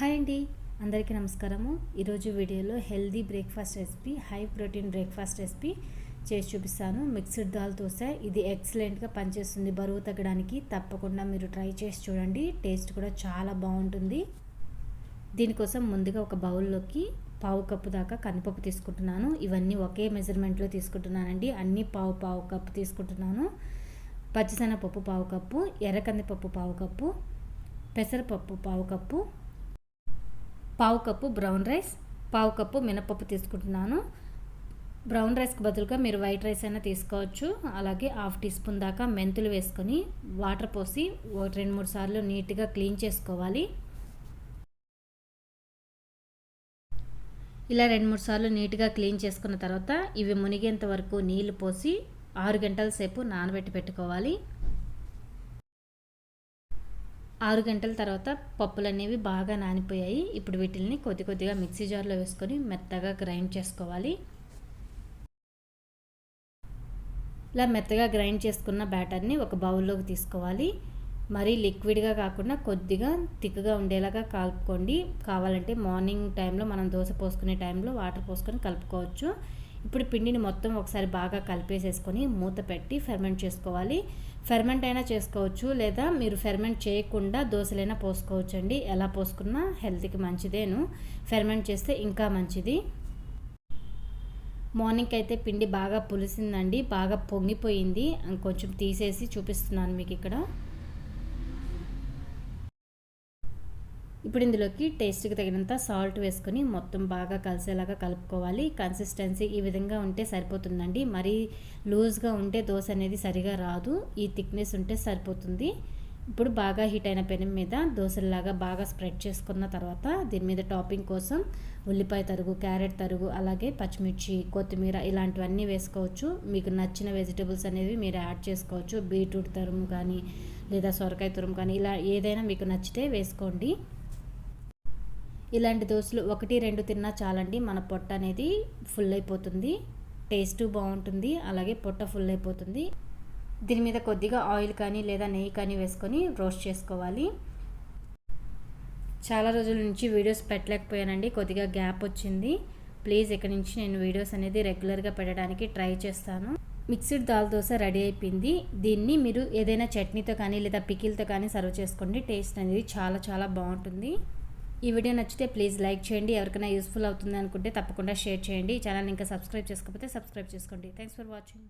Hi అండి. అందరికీ నమస్కారము. ఈరోజు వీడియోలో healthy breakfast recipe high protein breakfast recipe చేసి చూపిస్తాను. మిక్స్డ్ దాల్ దోశ ఇది ఎక్సలెంట్గా పనిచేస్తుంది. బరువు తగ్గడానికి తప్పకుండా మీరు ట్రై చేసి చూడండి. టేస్ట్ కూడా చాలా బాగుంటుంది. దీనికోసం ముందుగా ఒక బౌల్లోకి పావు కప్పు దాకా కందిపప్పు తీసుకుంటున్నాను. ఇవన్నీ ఒకే మెజర్మెంట్లో తీసుకుంటున్నానండి. అన్నీ పావు పావు కప్పు తీసుకుంటున్నాను. పచ్చిసెనపప్పు పావు కప్పు ఎర్రకందిపప్పు పావు కప్పు పెసరపప్పు పావు కప్పు పావు కప్పు బ్రౌన్ రైస్ పావు కప్పు మినపప్పు తీసుకుంటున్నాను. బ్రౌన్ రైస్కి బదులుగా మీరు వైట్ రైస్ అయినా తీసుకోవచ్చు. అలాగే హాఫ్ టీ స్పూన్ దాకా మెంతులు వేసుకొని వాటర్ పోసి రెండు మూడు సార్లు నీట్గా క్లీన్ చేసుకోవాలి. ఇలా రెండు మూడు సార్లు నీట్గా క్లీన్ చేసుకున్న తర్వాత ఇవి మునిగేంత వరకు నీళ్ళు పోసి ఆరు గంటల సేపు నానబెట్టి పెట్టుకోవాలి. ఆరు గంటల తర్వాత పప్పులు అనేవి బాగా నానిపోయాయి. ఇప్పుడు వీటిల్ని కొద్ది కొద్దిగా మిక్సీ జార్లో వేసుకొని మెత్తగా గ్రైండ్ చేసుకోవాలి. ఇలా మెత్తగా గ్రైండ్ చేసుకున్న బ్యాటర్ని ఒక బౌల్లోకి తీసుకోవాలి. మరీ లిక్విడ్గా కాకుండా కొద్దిగా థిక్గా ఉండేలాగా కలుపుకోండి. కావాలంటే మార్నింగ్ టైంలో మనం దోశ పోసుకునే టైంలో వాటర్ పోసుకొని కలుపుకోవచ్చు. ఇప్పుడు పిండిని మొత్తం ఒకసారి బాగా కలిపేసేసుకొని మూత పెట్టి ఫెర్మెంట్ చేసుకోవాలి. ఫెర్మెంట్ అయినా చేసుకోవచ్చు లేదా మీరు ఫెర్మెంట్ చేయకుండా దోశలైనా పోసుకోవచ్చు అండి ఎలా పోసుకున్నా హెల్త్కి మంచిదేను. ఫెర్మెంట్ చేస్తే ఇంకా మంచిది. మార్నింగ్ అయితే పిండి బాగా పులిసిందండి బాగా పొంగిపోయింది. కొంచెం తీసేసి చూపిస్తున్నాను మీకు ఇక్కడ. ఇప్పుడు ఇందులోకి టేస్ట్కి తగినంత సాల్ట్ వేసుకొని మొత్తం బాగా కలిసేలాగా కలుపుకోవాలి. కన్సిస్టెన్సీ ఈ విధంగా ఉంటే సరిపోతుందండి. మరీ లూజ్గా ఉంటే దోశ అనేది సరిగా రాదు. ఈ థిక్నెస్ ఉంటే సరిపోతుంది. ఇప్పుడు బాగా హీట్ అయిన పెనం మీద దోశలాగా బాగా స్ప్రెడ్ చేసుకున్న తర్వాత దీని మీద టాపింగ్ కోసం ఉల్లిపాయ తరుగు క్యారెట్ తరుగు అలాగే పచ్చిమిర్చి కొత్తిమీర ఇలాంటివన్నీ వేసుకోవచ్చు. మీకు నచ్చిన వెజిటబుల్స్ అనేవి మీరు యాడ్ చేసుకోవచ్చు. బీట్రూట్ తరుము కానీ లేదా సొరకాయ తురుము కానీ ఇలా ఏదైనా మీకు నచ్చితే వేసుకోండి. ఇలాంటి దోశలు ఒకటి రెండు తిన్నా చాలండి. మన పొట్ట అనేది ఫుల్ అయిపోతుంది. టేస్ట్ బాగుంటుంది. అలాగే పొట్ట ఫుల్ అయిపోతుంది. దీని మీద కొద్దిగా ఆయిల్ కానీ లేదా నెయ్యి కానీ వేసుకొని రోస్ట్ చేసుకోవాలి. చాలా రోజుల నుంచి వీడియోస్ పెట్టలేకపోయానండి. కొద్దిగా గ్యాప్ వచ్చింది. ప్లీజ్ ఇక్కడ నుంచి నేను వీడియోస్ అనేది రెగ్యులర్గా పెట్టడానికి ట్రై చేస్తాను. మిక్స్డ్ దాల్ దోశ రెడీ అయిపోయింది. దీన్ని మీరు ఏదైనా చట్నీతో కానీ లేదా పికిల్తో కానీ సర్వ్ చేసుకోండి. టేస్ట్ అనేది చాలా చాలా బాగుంటుంది. ఈ వీడియో నచ్చితే ప్లీజ్ లైక్ చేయండి. ఎవరికైనా యూస్ఫుల్ అవుతుంది అనుకుంటే తప్పకుండా షేర్ చేయండి. ఛానల్ ఇంకా సబ్స్క్రైబ్ చేసుకోకపోతే సబ్స్క్రైబ్ చేసుకోండి. Thanks for watching